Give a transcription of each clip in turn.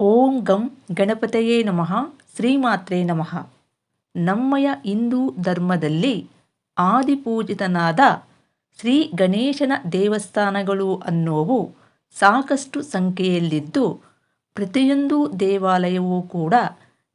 ಓಂ ಗಂ ಗಣಪತಯೇ ನಮಃ, ಶ್ರೀಮಾತ್ರೇ ನಮಃ. ನಮ್ಮಯ ಹಿಂದೂ ಧರ್ಮದಲ್ಲಿ ಆದಿಪೂಜಿತನಾದ ಶ್ರೀ ಗಣೇಶನ ದೇವಸ್ಥಾನಗಳು ಅನ್ನೋವು ಸಾಕಷ್ಟು ಸಂಖ್ಯೆಯಲ್ಲಿದ್ದು, ಪ್ರತಿಯೊಂದು ದೇವಾಲಯವೂ ಕೂಡ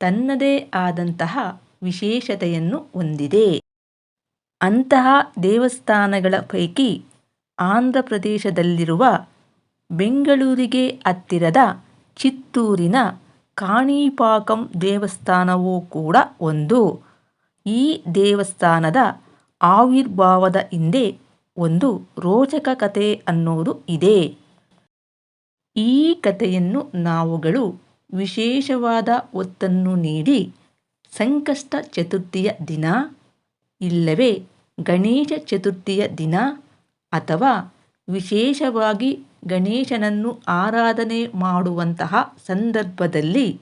ತನ್ನದೇ ಆದಂತಹ ವಿಶೇಷತೆಯನ್ನು ಹೊಂದಿದೆ. ಅಂತಹ ದೇವಸ್ಥಾನಗಳ ಪೈಕಿ ಆಂಧ್ರ ಪ್ರದೇಶದಲ್ಲಿರುವ ಬೆಂಗಳೂರಿಗೆ ಹತ್ತಿರದ ಚಿತ್ತೂರಿನ ಕಾಣಿಪಾಕಂ ದೇವಸ್ಥಾನವೂ ಕೂಡ ಒಂದು. ಈ ದೇವಸ್ಥಾನದ ಆವಿರ್ಭಾವದ ಹಿಂದೆ ಒಂದು ರೋಚಕ ಕಥೆ ಅನ್ನೋದು ಇದೆ. ಈ ಕಥೆಯನ್ನು ನಾವುಗಳು ವಿಶೇಷವಾದ ಒತ್ತನ್ನು ನೀಡಿ ಸಂಕಷ್ಟ ಚತುರ್ಥಿಯ ದಿನ ಇಲ್ಲವೇ ಗಣೇಶ ಚತುರ್ಥಿಯ ದಿನ ಅಥವಾ ವಿಶೇಷವಾಗಿ ಗಣೇಶನನ್ನು ಆರಾಧನೆ ಮಾಡುವಂತಹ ಸಂದರ್ಭದಲ್ಲಿ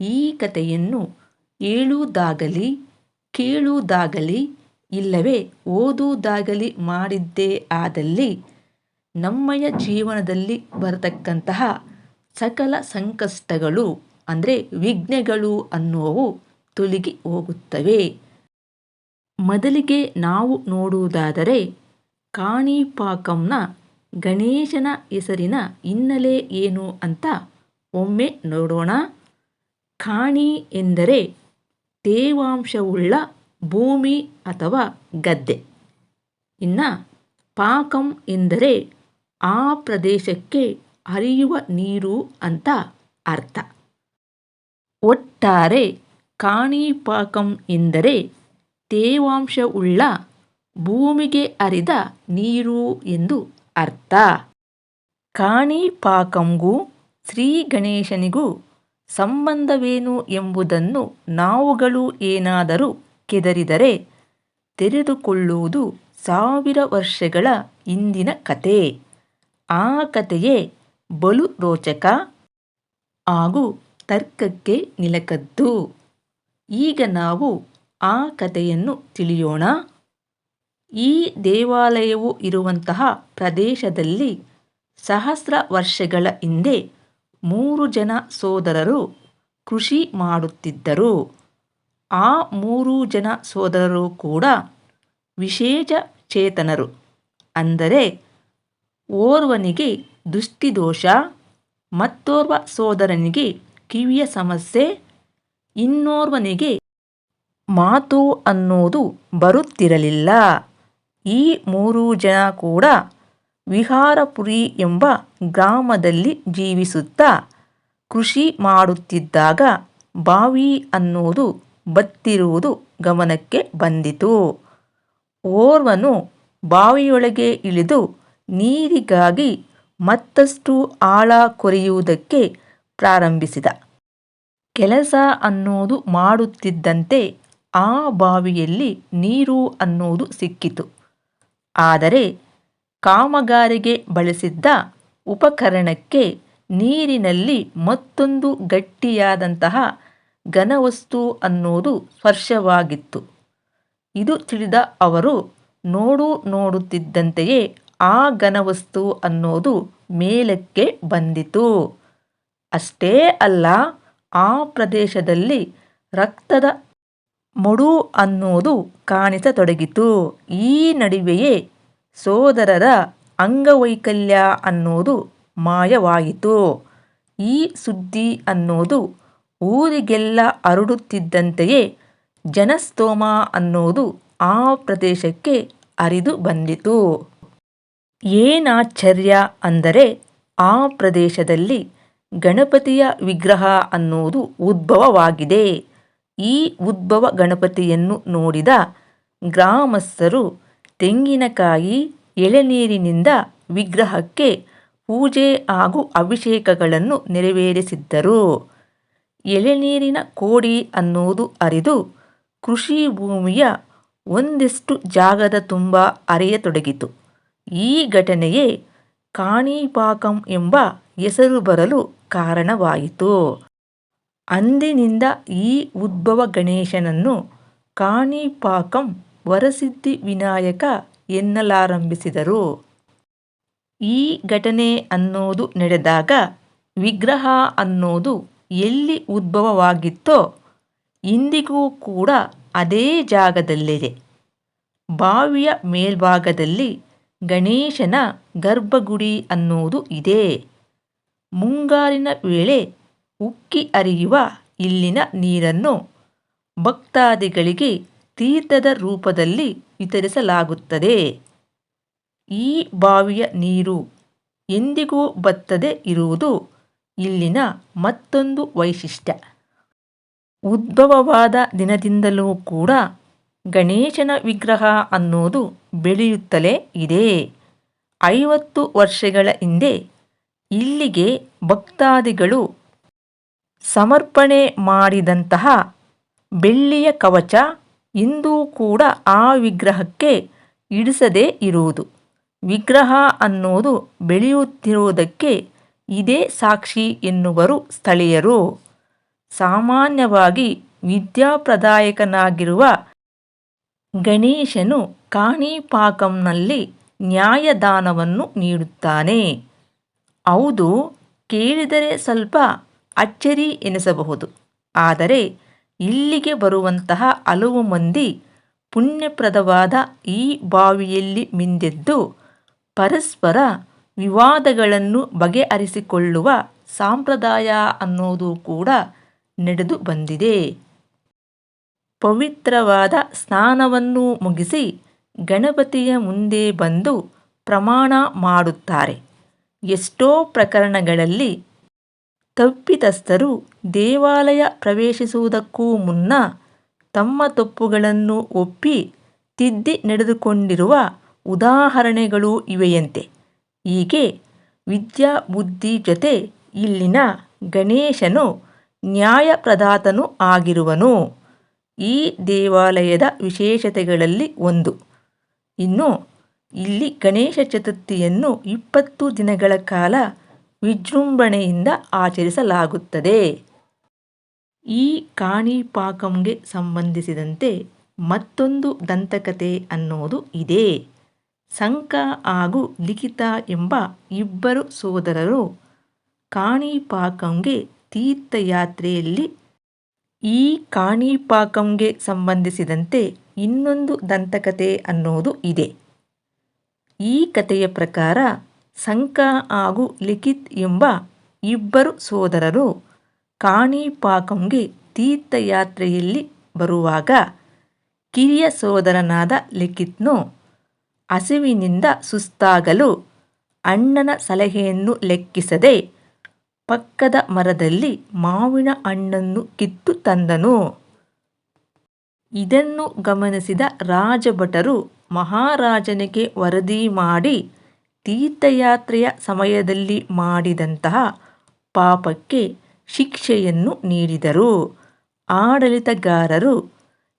ಈ ಕಥೆಯನ್ನು ಹೇಳುವುದಾಗಲಿ ಕೇಳುವುದಾಗಲಿ ಇಲ್ಲವೇ ಓದುವುದಾಗಲಿ ಮಾಡಿದ್ದೇ ಆದಲ್ಲಿ ನಮ್ಮಯ ಜೀವನದಲ್ಲಿ ಬರತಕ್ಕಂತಹ ಸಕಲ ಸಂಕಷ್ಟಗಳು, ಅಂದರೆ ವಿಘ್ನೆಗಳು ಅನ್ನುವವು ತೊಲಗಿ ಹೋಗುತ್ತವೆ. ಮೊದಲಿಗೆ ನಾವು ನೋಡುವುದಾದರೆ ಕಾಣಿಪಾಕಂನ ಗಣೇಶನ ಹೆಸರಿನ ಹಿನ್ನೆಲೆ ಏನು ಅಂತ ಒಮ್ಮೆ ನೋಡೋಣ. ಖಾಣಿ ಎಂದರೆ ತೇವಾಂಶವುಳ್ಳ ಭೂಮಿ ಅಥವಾ ಗದ್ದೆ. ಇನ್ನು ಪಾಕಂ ಎಂದರೆ ಆ ಪ್ರದೇಶಕ್ಕೆ ಹರಿಯುವ ನೀರು ಅಂತ ಅರ್ಥ. ಒಟ್ಟಾರೆ ಕಾಣಿಪಾಕಂ ಎಂದರೆ ತೇವಾಂಶವುಳ್ಳ ಭೂಮಿಗೆ ಅರಿದ ನೀರು ಎಂದು ಅರ್ಥ. ಕಾಣಿಪಾಕಂಗೂ ಶ್ರೀ ಗಣೇಶನಿಗೂ ಸಂಬಂಧವೇನು ಎಂಬುದನ್ನು ನಾವುಗಳು ಏನಾದರೂ ಕೆದರಿದರೆ ತೆರೆದುಕೊಳ್ಳುವುದು ಸಾವಿರ ವರ್ಷಗಳ ಹಿಂದಿನ ಕತೆ ಆ ಕಥೆಯೇ ಬಲು ರೋಚಕ ಹಾಗೂ ತರ್ಕಕ್ಕೆ ನಿಲಕದ್ದು. ಈಗ ನಾವು ಆ ಕಥೆಯನ್ನು ತಿಳಿಯೋಣ. ಈ ದೇವಾಲಯವು ಇರುವಂತಹ ಪ್ರದೇಶದಲ್ಲಿ ಸಹಸ್ರ ವರ್ಷಗಳ ಹಿಂದೆ ಮೂರು ಜನ ಸೋದರರು ಕೃಷಿ ಮಾಡುತ್ತಿದ್ದರು. ಆ ಮೂರು ಜನ ಸೋದರರು ಕೂಡ ವಿಶೇಷ ಚೇತನರು. ಅಂದರೆ ಓರ್ವನಿಗೆ ದುಷ್ಟಿದೋಷ ಮತ್ತೋರ್ವ ಸೋದರನಿಗೆ ಕಿವಿಯ ಸಮಸ್ಯೆ, ಇನ್ನೋರ್ವನಿಗೆ ಮಾತು ಅನ್ನೋದು ಬರುತ್ತಿರಲಿಲ್ಲ. ಈ ಮೂರು ಜನ ಕೂಡ ವಿಹಾರಪುರಿ ಎಂಬ ಗ್ರಾಮದಲ್ಲಿ ಜೀವಿಸುತ್ತಾ ಕೃಷಿ ಮಾಡುತ್ತಿದ್ದಾಗ ಬಾವಿ ಅನ್ನೋದು ಬತ್ತಿರುವುದು ಗಮನಕ್ಕೆ ಬಂದಿತು. ಓರ್ವನು ಬಾವಿಯೊಳಗೆ ಇಳಿದು ನೀರಿಗಾಗಿ ಮತ್ತಷ್ಟು ಆಳ ಕೊರೆಯುವುದಕ್ಕೆ ಪ್ರಾರಂಭಿಸಿದ. ಕೆಲಸ ಅನ್ನೋದು ಮಾಡುತ್ತಿದ್ದಂತೆ ಆ ಬಾವಿಯಲ್ಲಿ ನೀರು ಅನ್ನೋದು ಸಿಕ್ಕಿತು. ಆದರೆ ಕಾಮಗಾರಿಗೆ ಬಳಸಿದ್ದ ಉಪಕರಣಕ್ಕೆ ನೀರಿನಲ್ಲಿ ಮತ್ತೊಂದು ಗಟ್ಟಿಯಾದಂತಹ ಘನವಸ್ತು ಅನ್ನೋದು ಸ್ಪರ್ಶವಾಗಿತ್ತು. ಇದು ತಿಳಿದ ಅವರು, ನೋಡು ನೋಡುತ್ತಿದ್ದಂತೆಯೇ ಆ ಘನವಸ್ತು ಅನ್ನೋದು ಮೇಲಕ್ಕೆ ಬಂದಿತು. ಅಷ್ಟೇ ಅಲ್ಲ, ಆ ಪ್ರದೇಶದಲ್ಲಿ ರಕ್ತದ ಮಡು ಅನ್ನೋದು ಕಾಣಿಸತೊಡಗಿತು. ಈ ನಡುವೆಯೇ ಸೋದರರ ಅಂಗವೈಕಲ್ಯ ಅನ್ನೋದು ಮಾಯವಾಯಿತು ಈ ಸುದ್ದಿ ಅನ್ನೋದು ಊರಿಗೆಲ್ಲ ಹರಡುತ್ತಿದ್ದಂತೆಯೇ ಜನಸ್ತೋಮ ಅನ್ನೋದು ಆ ಪ್ರದೇಶಕ್ಕೆ ಅರಿದು ಬಂದಿತು. ಏನಾಶ್ಚರ್ಯ ಅಂದರೆ ಆ ಪ್ರದೇಶದಲ್ಲಿ ಗಣಪತಿಯ ವಿಗ್ರಹ ಅನ್ನೋದು ಉದ್ಭವವಾಗಿದೆ. ಈ ಉದ್ಭವ ಗಣಪತಿಯನ್ನು ನೋಡಿದ ಗ್ರಾಮಸ್ಥರು ತೆಂಗಿನಕಾಯಿ, ಎಳೆನೀರಿನಿಂದ ವಿಗ್ರಹಕ್ಕೆ ಪೂಜೆ ಹಾಗೂ ಅಭಿಷೇಕಗಳನ್ನು ನೆರವೇರಿಸಿದ್ದರು. ಎಳೆನೀರಿನ ಕೋಡಿ ಅನ್ನೋದು ಅರಿದು ಕೃಷಿ ಭೂಮಿಯ ಒಂದಿಷ್ಟು ಜಾಗದ ತುಂಬ ಅರೆಯತೊಡಗಿತು. ಈ ಘಟನೆಯೇ ಕಾಣಿಪಾಕಂ ಎಂಬ ಹೆಸರು ಬರಲು ಕಾರಣವಾಯಿತು. ಅಂದಿನಿಂದ ಈ ಉದ್ಭವ ಗಣೇಶನನ್ನು ಕಾಣಿಪಾಕಂ ವರಸಿದ್ಧಿ ವಿನಾಯಕ ಎನ್ನಲಾರಂಭಿಸಿದರು. ಈ ಘಟನೆ ಅನ್ನೋದು ನಡೆದಾಗ ವಿಗ್ರಹ ಅನ್ನೋದು ಎಲ್ಲಿ ಉದ್ಭವವಾಗಿತ್ತೋ ಇಂದಿಗೂ ಕೂಡ ಅದೇ ಜಾಗದಲ್ಲಿದೆ. ಬಾವಿಯ ಮೇಲ್ಭಾಗದಲ್ಲಿ ಗಣೇಶನ ಗರ್ಭಗುಡಿ ಅನ್ನೋದು ಇದೆ. ಮುಂಗಾರಿನ ವೇಳೆ ಉಕ್ಕಿ ಹರಿಯುವ ಇಲ್ಲಿನ ನೀರನ್ನು ಭಕ್ತಾದಿಗಳಿಗೆ ತೀರ್ಥದ ರೂಪದಲ್ಲಿ ವಿತರಿಸಲಾಗುತ್ತದೆ. ಈ ಬಾವಿಯ ನೀರು ಎಂದಿಗೂ ಬತ್ತದೆ ಇರುವುದು ಇಲ್ಲಿನ ಮತ್ತೊಂದು ವೈಶಿಷ್ಟ್ಯ. ಉದ್ಭವವಾದ ದಿನದಿಂದಲೂ ಕೂಡ ಗಣೇಶನ ವಿಗ್ರಹ ಅನ್ನೋದು ಬೆಳೆಯುತ್ತಲೇ ಇದೆ. ಐವತ್ತು ವರ್ಷಗಳ ಹಿಂದೆ ಇಲ್ಲಿಗೆ ಭಕ್ತಾದಿಗಳು ಸಮರ್ಪಣೆ ಮಾಡಿದಂತಹ ಬೆಳ್ಳಿಯ ಕವಚ ಇಂದೂ ಕೂಡ ಆ ವಿಗ್ರಹಕ್ಕೆ ಇಡಿಸದೇ ಇರುವುದು. ವಿಗ್ರಹ ಅನ್ನೋದು ಬೆಳೆಯುತ್ತಿರುವುದಕ್ಕೆ ಇದೇ ಸಾಕ್ಷಿ ಎನ್ನುವರು ಸ್ಥಳೀಯರು. ಸಾಮಾನ್ಯವಾಗಿ ವಿದ್ಯಾಪ್ರದಾಯಕನಾಗಿರುವ ಗಣೇಶನು ಕಾಣಿಪಾಕಂನಲ್ಲಿ ನ್ಯಾಯದಾನವನ್ನು ನೀಡುತ್ತಾನೆ. ಹೌದು, ಕೇಳಿದರೆ ಸ್ವಲ್ಪ ಅಚ್ಚರಿ ಎನಿಸಬಹುದು. ಆದರೆ ಇಲ್ಲಿಗೆ ಬರುವಂತಹ ಹಲವು ಮಂದಿ ಪುಣ್ಯಪ್ರದವಾದ ಈ ಬಾವಿಯಲ್ಲಿ ಮಿಂದೆದ್ದು ಪರಸ್ಪರ ವಿವಾದಗಳನ್ನು ಬಗೆಹರಿಸಿಕೊಳ್ಳುವ ಸಾಂಪ್ರದಾಯ ಅನ್ನೋದು ಕೂಡ ನಡೆದು ಬಂದಿದೆ. ಪವಿತ್ರವಾದ ಸ್ನಾನವನ್ನು ಮುಗಿಸಿ ಗಣಪತಿಯ ಮುಂದೆ ಬಂದು ಪ್ರಮಾಣ ಮಾಡುತ್ತಾರೆ. ಎಷ್ಟೋ ಪ್ರಕರಣಗಳಲ್ಲಿ ತಪ್ಪಿತಸ್ಥರು ದೇವಾಲಯ ಪ್ರವೇಶಿಸುವುದಕ್ಕೂ ಮುನ್ನ ತಮ್ಮ ತಪ್ಪುಗಳನ್ನು ಒಪ್ಪಿ ತಿದ್ದಿ ನಡೆದುಕೊಂಡಿರುವ ಉದಾಹರಣೆಗಳು ಇವೆಯಂತೆ. ಹೀಗೆ ವಿದ್ಯಾ ಬುದ್ಧಿ ಜೊತೆ ಇಲ್ಲಿನ ಗಣೇಶನು ನ್ಯಾಯಪ್ರದಾತನೂ ಆಗಿರುವನು. ಈ ದೇವಾಲಯದ ವಿಶೇಷತೆಗಳಲ್ಲಿ ಒಂದು. ಇನ್ನು ಇಲ್ಲಿ ಗಣೇಶ ಚತುರ್ಥಿಯನ್ನು ಇಪ್ಪತ್ತು ದಿನಗಳ ಕಾಲ ವಿಜೃಂಭಣೆಯಿಂದ ಆಚರಿಸಲಾಗುತ್ತದೆ. ಈ ಕಾಣಿಪಾಕಂಗೆ ಸಂಬಂಧಿಸಿದಂತೆ ಮತ್ತೊಂದು ದಂತಕಥೆ ಅನ್ನೋದು ಇದೆ. ಸಂಕ ಹಾಗೂ ಲಿಖಿತ ಎಂಬ ಇಬ್ಬರು ಸೋದರರು ಕಾಣಿಪಾಕಂಗೆ ತೀರ್ಥಯಾತ್ರೆಯಲ್ಲಿ ಈ ಕಾಣಿಪಾಕಂಗೆ ಸಂಬಂಧಿಸಿದಂತೆ ಇನ್ನೊಂದು ದಂತಕತೆ ಅನ್ನೋದು ಇದೆ. ಈ ಕಥೆಯ ಪ್ರಕಾರ ಸಂಕ ಹಾಗೂ ಲಿಖಿತ್ ಎಂಬ ಇಬ್ಬರು ಸೋದರರು ಕಾಣಿಪಾಕಂಗೆ ತೀರ್ಥಯಾತ್ರೆಯಲ್ಲಿ ಬರುವಾಗ ಕಿರಿಯ ಸೋದರನಾದ ಲಿಖಿತ್ನು ಹಸಿವಿನಿಂದ ಸುಸ್ತಾಗಲು ಅಣ್ಣನ ಸಲಹೆಯನ್ನು ಲೆಕ್ಕಿಸದೆ ಪಕ್ಕದ ಮರದಲ್ಲಿ ಮಾವಿನ ಹಣ್ಣನ್ನು ಕಿತ್ತು ತಂದನು. ಇದನ್ನು ಗಮನಿಸಿದ ರಾಜಭಟರು ಮಹಾರಾಜನಿಗೆ ವರದಿ ಮಾಡಿ ತೀರ್ಥಯಾತ್ರೆಯ ಸಮಯದಲ್ಲಿ ಮಾಡಿದಂತಹ ಪಾಪಕ್ಕೆ ಶಿಕ್ಷೆಯನ್ನು ನೀಡಿದರು. ಆಡಳಿತಗಾರರು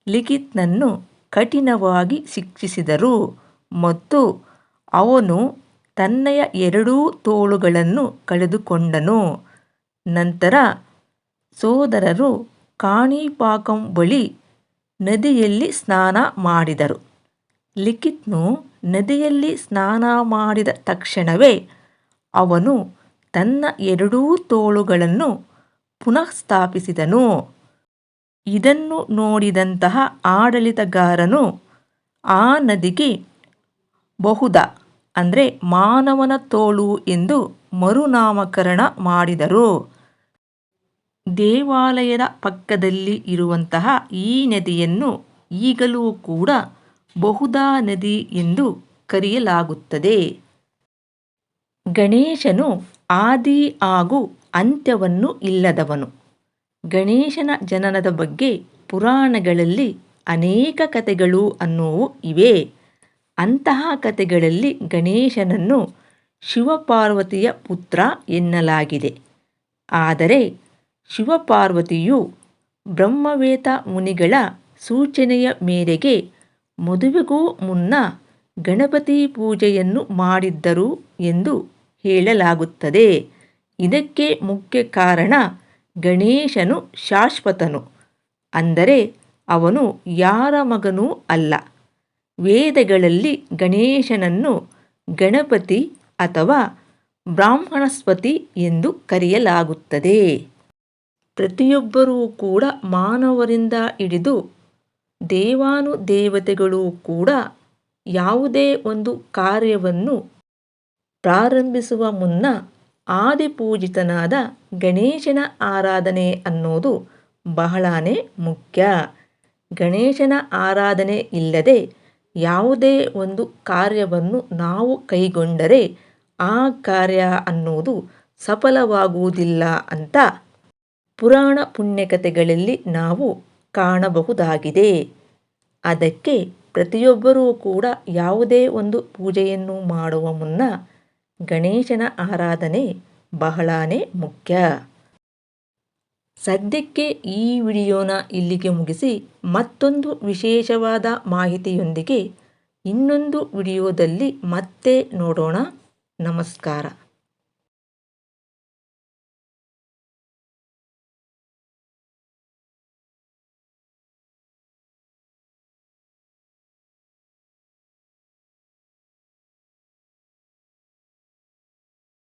ಲಿಖಿತ್ನನ್ನು ಕಠಿಣವಾಗಿ ಶಿಕ್ಷಿಸಿದರು ಮತ್ತು ಅವನು ತನ್ನಯ ಎರಡೂ ತೋಳುಗಳನ್ನು ಕಳೆದುಕೊಂಡನು. ನಂತರ ಸೋದರರು ಕಾಣಿಪಾಕಂ ಬಳಿ ನದಿಯಲ್ಲಿ ಸ್ನಾನ ಮಾಡಿದರು. ಲಿಖಿತ್ನು ನದಿಯಲ್ಲಿ ಸ್ನಾನ ಮಾಡಿದ ತಕ್ಷಣವೇ ಅವನು ತನ್ನ ಎರಡೂ ತೋಳುಗಳನ್ನು ಪುನಃ ಸ್ಥಾಪಿಸಿದನು. ಇದನ್ನು ನೋಡಿದಂತಹ ಆಡಳಿತಗಾರನು ಆ ನದಿಗೆ ಬಹುದ ಅಂದರೆ ಮಾನವನ ತೋಳು ಎಂದು ಮರುನಾಮಕರಣ ಮಾಡಿದರು. ದೇವಾಲಯದ ಪಕ್ಕದಲ್ಲಿ ಇರುವಂತಹ ಈ ನದಿಯನ್ನು ಈಗಲೂ ಕೂಡ ಬಹುಧಾ ನದಿ ಎಂದು ಕರೆಯಲಾಗುತ್ತದೆ. ಗಣೇಶನು ಆದಿ ಹಾಗೂ ಅಂತ್ಯವನ್ನು ಇಲ್ಲದವನು. ಗಣೇಶನ ಜನನದ ಬಗ್ಗೆ ಪುರಾಣಗಳಲ್ಲಿ ಅನೇಕ ಕಥೆಗಳು ಅನ್ನುವು ಇವೆ. ಅಂತಹ ಕಥೆಗಳಲ್ಲಿ ಗಣೇಶನನ್ನು ಶಿವಪಾರ್ವತಿಯ ಪುತ್ರ ಎನ್ನಲಾಗಿದೆ. ಆದರೆ ಶಿವಪಾರ್ವತಿಯು ಬ್ರಹ್ಮವೇತ ಮುನಿಗಳ ಸೂಚನೆಯ ಮೇರೆಗೆ ಮದುವೆಗೂ ಮುನ್ನ ಗಣಪತಿ ಪೂಜೆಯನ್ನು ಮಾಡಿದ್ದರು ಎಂದು ಹೇಳಲಾಗುತ್ತದೆ. ಇದಕ್ಕೆ ಮುಖ್ಯ ಕಾರಣ ಗಣೇಶನು ಶಾಶ್ವತನು. ಅಂದರೆ ಅವನು ಯಾರ ಮಗನೂ ಅಲ್ಲ. ವೇದಗಳಲ್ಲಿ ಗಣೇಶನನ್ನು ಗಣಪತಿ ಅಥವಾ ಬ್ರಾಹ್ಮಣಸ್ಪತಿ ಎಂದು ಕರೆಯಲಾಗುತ್ತದೆ. ಪ್ರತಿಯೊಬ್ಬರೂ ಕೂಡ ಮಾನವರಿಂದ ಹಿಡಿದು ದೇವಾನುದೇವತೆಗಳು ಕೂಡ ಯಾವುದೇ ಒಂದು ಕಾರ್ಯವನ್ನು ಪ್ರಾರಂಭಿಸುವ ಮುನ್ನ ಆದಿಪೂಜಿತನಾದ ಗಣೇಶನ ಆರಾಧನೆ ಅನ್ನೋದು ಬಹಳನೇ ಮುಖ್ಯ. ಗಣೇಶನ ಆರಾಧನೆ ಇಲ್ಲದೆ ಯಾವುದೇ ಒಂದು ಕಾರ್ಯವನ್ನು ನಾವು ಕೈಗೊಂಡರೆ ಆ ಕಾರ್ಯ ಅನ್ನೋದು ಸಫಲವಾಗುವುದಿಲ್ಲ ಅಂತ ಪುರಾಣ ಪುಣ್ಯಕಥೆಗಳಲ್ಲಿ ನಾವು ಕಾಣಬಹುದಾಗಿದೆ. ಅದಕ್ಕೆ ಪ್ರತಿಯೊಬ್ಬರೂ ಕೂಡ ಯಾವುದೇ ಒಂದು ಪೂಜೆಯನ್ನು ಮಾಡುವ ಮುನ್ನ ಗಣೇಶನ ಆರಾಧನೆ ಬಹಳಾನೇ ಮುಖ್ಯ. ಸದ್ಯಕ್ಕೆ ಈ ವಿಡಿಯೋನ ಇಲ್ಲಿಗೆ ಮುಗಿಸಿ ಮತ್ತೊಂದು ವಿಶೇಷವಾದ ಮಾಹಿತಿಯೊಂದಿಗೆ ಇನ್ನೊಂದು ವಿಡಿಯೋದಲ್ಲಿ ಮತ್ತೆ ನೋಡೋಣ. ನಮಸ್ಕಾರ.